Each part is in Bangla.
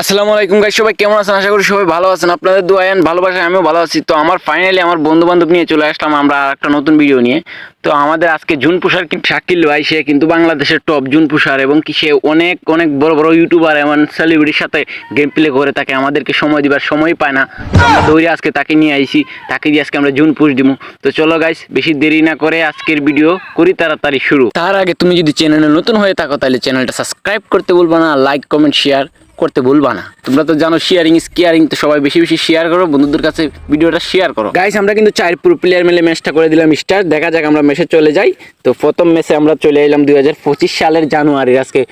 আসসালামু আলাইকুম গাইস সবাই কেমন আছেন? আশা করি সবাই ভালো আছেন। আপনাদের দোয়ান ভালোবাসায় আমিও ভালো আছি। তো আমার ফাইনালি আমার বন্ধু বান্ধব নিয়ে চলে আসলাম আমরা আর একটা নতুন ভিডিও নিয়ে। তো আমাদের আজকে জুন পুষার কিন্তু শাকিল ভাই, সে কিন্তু বাংলাদেশের টপ জুন পুষার এবং কি সে অনেক অনেক বড় বড় ইউটিউবার এমন সেলিব্রিটির সাথে গেম প্লে করে। তাকে আমাদেরকে সময় দিবার সময় পায় না। আমরা দৌড়ে আজকে তাকে নিয়ে আইছি। তাকে দিয়ে আজকে আমরা জুন পুষ দিব তো চলো গাইস বেশি দেরি না করে আজকের ভিডিও করি তাড়াতাড়ি শুরু। তার আগে তুমি যদি চ্যানেলে নতুন হয়ে থাকো, তাহলে চ্যানেলটা সাবস্ক্রাইব করতে বলব না লাইক কমেন্ট শেয়ার করতে ভুলবা না। তোমরা তো জানো শেয়ারিং ইজ কেয়ারিং তো সবাই বেশি বেশি শেয়ার করো, বন্ধুদের কাছে ভিডিওটা শেয়ার করো। গাইস আমরা কিন্তু চার পুরো প্লেয়ার মিলে ম্যাচটা করে দিলাম স্টার দেখা যাক আমরা ম্যাচে চলে যাই। তো প্রথম ম্যাচে আমরা চলে এলাম দুই হাজার পঁচিশ সালের জানুয়ারি আজকে।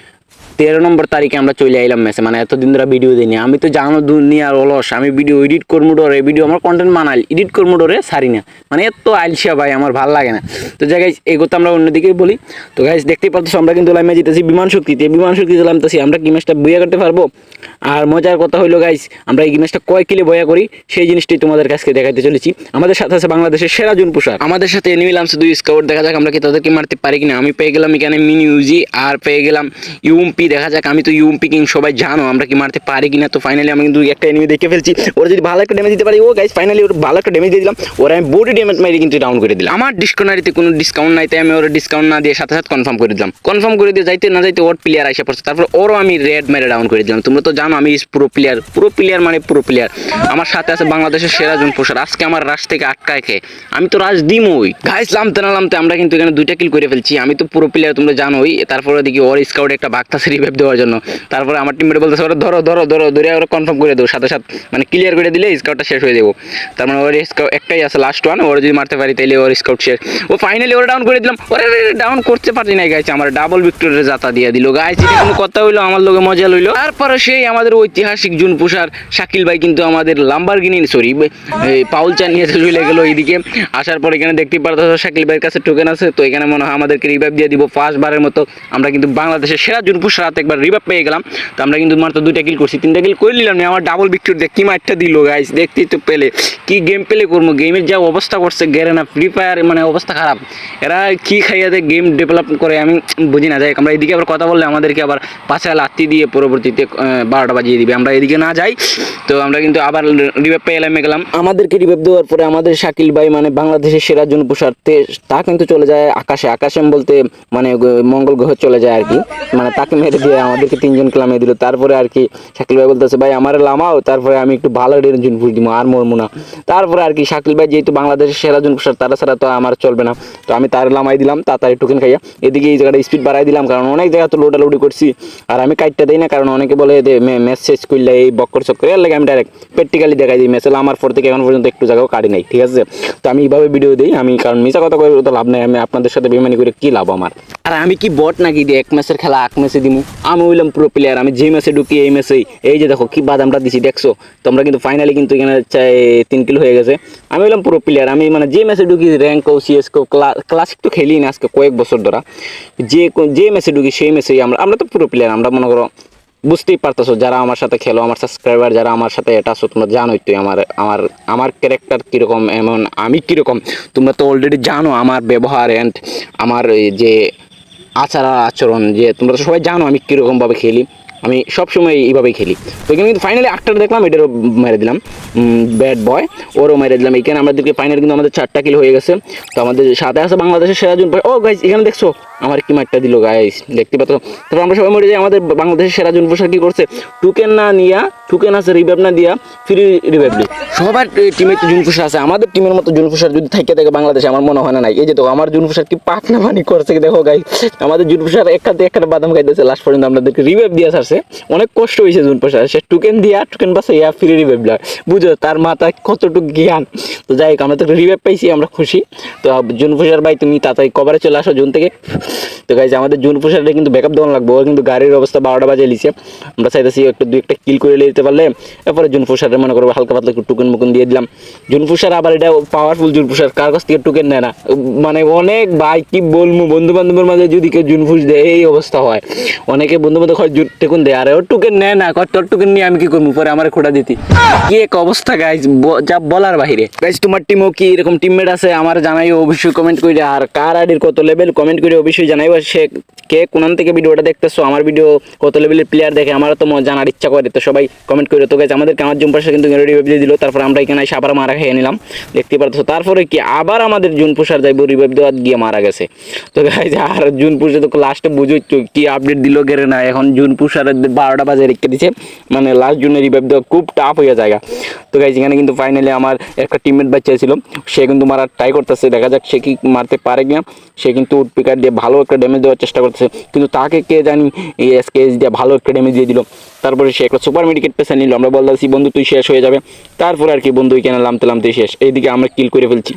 তেরো নম্বর তারিখে আমরা চলে আইলাম ম্যাচে মানে এতদিন ধরে ভিডিও দিইনি। আমি তো জানো দুনিয়ার অলস, আমি ভিডিও এডিট করব ডরে ভিডিও আমার কন্টেন্ট বানাই এডিট করব ডরে সারি না। মানে এত আলসিয়া ভাই, আমার ভালো লাগে না। তো যাই গাইস এগোতে আমরা অন্যদিকে বলি। তো গাইস দেখতেই পাচ্ছ আমরা কিন্তু লাইমে জিতেছি বিমান শক্তিতে। বিমান শক্তিতে নামতেছি আমরা কি ম্যাচটা বইয়া করতে পারব? আর মজার কথা হইল গাইস আমরা এই ম্যাচটা কয় কিলে বয়া করি? সেই জিনিসটাই তোমাদের কাছে দেখাতে চলেছি। আমাদের সাথে আছে বাংলাদেশের সেরা জুন পোশাক আমাদের সাথে এনিমি লামছে দুই স্কাউট দেখা যাক আমরা কি তাদেরকে মারতে পারি কিনা। আমি পেয়ে গেলাম এখানে মিনি ইউজি আর পেয়ে গেলাম ইউএমপি দেখা যাক, আমি তো ইউএমপি কিং, সবাই জানো আমরা কি মারতে পারি কিনা। তো ফাইনালি আমি কিন্তু একটা এনিমি দেখে ফেলছি। ওরা যদি ভালো একটা ড্যামেজ দিতে পারি, ও গাইস ফাইনালি ওর ভালো একটা ড্যামেজ দিয়ে দিলাম। ওরা আমি বডি ড্যামেজ মারি কিন্তু ডাউন করে দিলাম। আমার ডিসকোনারিতে কোনো ডিসকাউন্ট নাই, তাই আমি ওর ডিসকাউন্ট না দিয়ে সাথে সাথে কনফার্ম করে দিলাম। কনফার্ম করে দিয়ে যাইতে না যাইতে ওর প্লেয়ার আসে পড়ছে। তারপর ওরও আমি রেড মেরে ডাউন করে দিলাম। তোমরা তো জানো, আমি পুরো প্লেয়ার পুরো প্লেয়ার মানে পুরো প্লেয়ার আমার সাথে আছে বাংলাদেশের সেরা জন পোষার আজকে আমার রাশ থেকে আটকায় খেয়ে। আমি তো রাজ দিমই। গাইস লামতে না লামতে আমরা কিন্তু এখানে দুইটা কিল করে ফেলছি। আমি তো পুরো প্লেয়ার তোমরা জানোই। তারপরে দেখি ওর স্কাউট একটা বাগতাছে রিভাইভ দেওয়ার জন্য। তারপরে আমার টিমমেট বলতেছে, ওরা ধরো ধরো ধরো, ধরে ওরা কনফার্ম করে দেবো, সাথে সাথে মানে ক্লিয়ার করে দিলে স্কাউটটা শেষ হয়ে দেবো তার মানে ওর স্কাউট একটাই আছে লাস্ট ওয়ান ওরা যদি মারতে পারি তাহলে ওর স্কাউট শেষ। ও ফাইনালি ওরা ডাউন করে দিলাম। ওরে ডাউন করতে পারছি না গাইছে আমার ডাবল ভিক্টোরিয়ার জাতা দিয়ে দিল। গাইছে কোনো কথা হইল, আমার লোকে মজা লইলো। তারপরে সেই আমাদের ঐতিহাসিক জুন পুষার শাকিল ভাই কিন্তু আমাদের লাম্বারগিনি সরি পাউল চান নিয়ে চলে গেল এইদিকে। আসার পর এখানে দেখতে পারতো শাকিল ভাইয়ের কাছে টোকেন আছে, তো এখানে মনে হয় আমাদেরকে রিভাইভ দিয়ে দিব। ফার্স্ট বারের মতো আমরা কিন্তু বাংলাদেশের সেরা জুন পুষার হাতে একবার রিভাইভ পেয়ে গেলাম। তো আমরা কিন্তু মাত্র দুইটা কিল করছি, তিনটা কিল করে নিলাম আমার ডাবল ভিক্টোর দেখ, কি মারটা দিল গাইস দেখতেই তো পেলে। কি গেম প্লে করব গেমের যা অবস্থা করছে গেরে না ফ্রি ফায়ার মানে অবস্থা খারাপ। এরা কি খাইয়াতে গেম ডেভেলপ করে, আমি বুঝি না। যাই আমরা এদিকে আবার কথা বললে আমাদেরকে আবার পাশে লাত্তি দিয়ে পরবর্তীতে বারোটা বাজিয়ে দিবে। আমরা এদিকে না যাই, তো আমরা কিন্তু আবার রিভাইভ পেয়ে এলাম, গেলাম। আমাদেরকে রিভাইভ দেওয়ার পরে আমাদের শাকিল ভাই মানে বাংলাদেশের সেরা জন পোষারতে তা কিন্তু চলে যায় আকাশে। আকাশে বলতে মানে মঙ্গল গ্রহ চলে যায় আর কি। মানে তাকে মেরে দিয়ে আমাদেরকে তিনজন ক্লামে দিল। তারপরে আর কি শাকিল ভাই বলতেছে, ভাই, আমার লামাও, তারপরে আমি একটু ভালো জন পুষ দিব আর মরমু না। তারপরে আর কি শাকিল ভাই যেহেতু বাংলাদেশের সেরা জন পোষার তারা ছাড়া তো আমার চলবে না। তো আমি তার লামাই দিলাম, তাড়াতাড়ি টুকেন খাইয়া। এদিকে এই জায়গাটা স্পিড বাড়াই দিলাম, কারণ অনেক জায়গা তো লোডালোডি করছি। আর আমি কাইটটা দিই না, কারণ অনেকে বলে ম্যাচ শেষ করলে এই বক্কর চক্কর, এর লাগে আমি ডাইরেক্ট প্র্যাকটিক্যালি দেখাই দিই ম্যাচে আমার পর থেকে এখন পর্যন্ত একটু জায়গাও কাটি নাই, ঠিক আছে? তো আমি এইভাবে ভিডিও দিই, আমি কারণ মিশা কথা করে তো লাভ নাই, আমি আপনাদের সাথে বেমানি করে কি লাভ আমার? আর আমি কি বট নাকি দিয়ে এক ম্যাচের খেলা এক ম্যাচে দিমু? আমি হইলাম পুরো প্লেয়ার আমি যে ম্যাচে ঢুকি এই ম্যাচেই। এই যে দেখো, কি বাদামটা দিছি, দেখছ? তোমরা কিন্তু ফাইনালি কিন্তু এখানে চাই তিন কিলো হয়ে গেছে। আমি হইলাম পুরো প্লেয়ার আমি মানে যে ম্যাচে ঢুকি র্যাঙ্ক ও সিএস কো ক্লাসিক তো খেলি না আজকে কয়েক বছর ধরা। যে যে ম্যাচে ঢুকি, সেই ম্যাচেই আমরা আমরা তো পুরো প্লেয়ার আমরা মনে করো, বুঝতেই পারতেছো, যারা আমার সাথে খেলো, আমার সাবস্ক্রাইবার যারা আমার সাথে এটা আছো, তোমরা জানোই তুই আমার আমার আমার ক্যারেক্টার কীরকম, এমন আমি কীরকম, তোমরা তো অলরেডি জানো আমার ব্যবহার অ্যান্ড আমার যে আচার আচরণ যে তোমরা তো সবাই জানো আমি কীরকমভাবে খেলি। আমি সবসময় এইভাবেই খেলি। তো এখানে কিন্তু ফাইনালি আটটা দেখলাম, এটারও মেরে দিলাম। ব্যাট বয় ওরও মেরে দিলাম। এখানে আমাদেরকে ফাইনাল কিন্তু আমাদের চারটা কিলো হয়ে গেছে। তো আমাদের সাথে আছে বাংলাদেশের সেরা জন ও গাইজ এখানে দেখছ? আমার কি মারটা দিল গাইস দেখতে পাচ্ছ? তারপর আমরা সবাই মরে যাই। আমাদের বাংলাদেশের সেরা জুন পোশাক কি করছে? টুকেন না নিয়া টুকেন আছে রিভাইভ না দিয়া ফ্রি রিভাইভ দিই। সবার টিমে তো জুনফুসার আছে। আমাদের টিমের মতো জুনফুসার যদি থাকে থাকে বাংলাদেশে আমার মনে হয় না নাই। এই যে তো আমার জুনফুসার কি পাকনা পানি করছে, দেখো গাই আমাদের জুনফুসার একটাতে একটা বাদাম খাইতেছে। লাস্ট পর্যন্ত আমাদেরকে রিভাইভ দিয়ে আসছে অনেক কষ্ট হয়েছে জুনফুসার সে টুকেন দিয়া টুকেন বাসে ইয়া ফ্রি রিভাইভ দেয়। বুঝো, তার মাথায় কতটুকু জ্ঞান? তো যাই হোক, আমরা তো রিভাইভ পাইছি, আমরা খুশি। তো জুনফুসার ভাই, তুমি তাড়াতাড়ি কভারে চলে আসো, জুন থেকে। তো গাইজ আমাদের জুন পোশাকটা কিন্তু ব্যাকআপ দেওয়া লাগবে। ওর কিন্তু গাড়ির অবস্থা বারোটা বাজে লিছে আমরা চাইতেছি একটু দুই একটা কিল করে নিতে পারলে, এরপরে জুন জুনফুসারে মনে করব হালকা পাতলা একটু টুকুন মুকুন দিয়ে দিলাম। জুনফুসার আবার এটা পাওয়ারফুল জুনফুসার কার কাছ থেকে টুকেন নেয় না? মানে অনেক ভাই, কি বলব বন্ধু বান্ধবের মাঝে যদি কেউ জুনফুস দেয় এই অবস্থা হয়, অনেকে বন্ধু বান্ধব হয় জুন টেকুন দেয়, আর ও টুকেন নেয় না কত টুকেন নিয়ে আমি কি করব? পরে আমার খোটা দিতি। কি এক অবস্থা গাইজ যা বলার বাহিরে। গাইজ তোমার টিমও কি এরকম টিমমেট আছে? আমার জানাইও অবশ্যই কমেন্ট করে আর কার আইডির কত লেভেল কমেন্ট করে অবশ্যই জানাইও সে কে কোন থেকে ভিডিওটা দেখতেছো, আমার ভিডিও কত লেভেলের প্লেয়ার দেখে আমার তো জানার ইচ্ছা করে, তো সবাই কমেন্ট করে তো গাইজ আমাদের আমার জুম পাশে কিন্তু রিভাইভ দিয়ে দিল, তারপর আমরা এখানে এসে আবার মারা খেয়ে নিলাম। দেখতে পারতেছো, তারপরে কি আবার আমাদের জুন পুষার যাইবো রিভাইভ দেওয়া গিয়ে মারা গেছে। তো গাইজ আর জুন পুষে তো লাস্টে বুঝোই কি আপডেট দিল গেরে না, এখন জুন পুষার বারোটা বাজে রেখে দিছে। মানে লাস্ট জুনে রিভাইভ দেওয়া খুব টাফ হয়ে যায় তো গাইজ এখানে কিন্তু ফাইনালি আমার একটা টিমমেট বাচ্চা ছিল, সে কিন্তু মারা ট্রাই করতেছে, দেখা যাক সে কি মারতে পারে কিনা। সে কিন্তু উডপিকার দিয়ে ভালো একটা ড্যামেজ দেওয়ার চেষ্টা করতেছে। কিন্তু তাকে কে জানি এই এসকেএস দিয়ে ভালো একটা ড্যামেজ দিয়ে দিল। তারপরে সে একটা সুপার মেডিকেট পেশা নিল। আমরা বলতেছি, বন্ধু, তুই শেষ হয়ে যাবে। তারপরে আর কি বন্ধু, এখানে লামতে লামতে শেষ। এইদিকে আমরা কিল করে ফেলছি।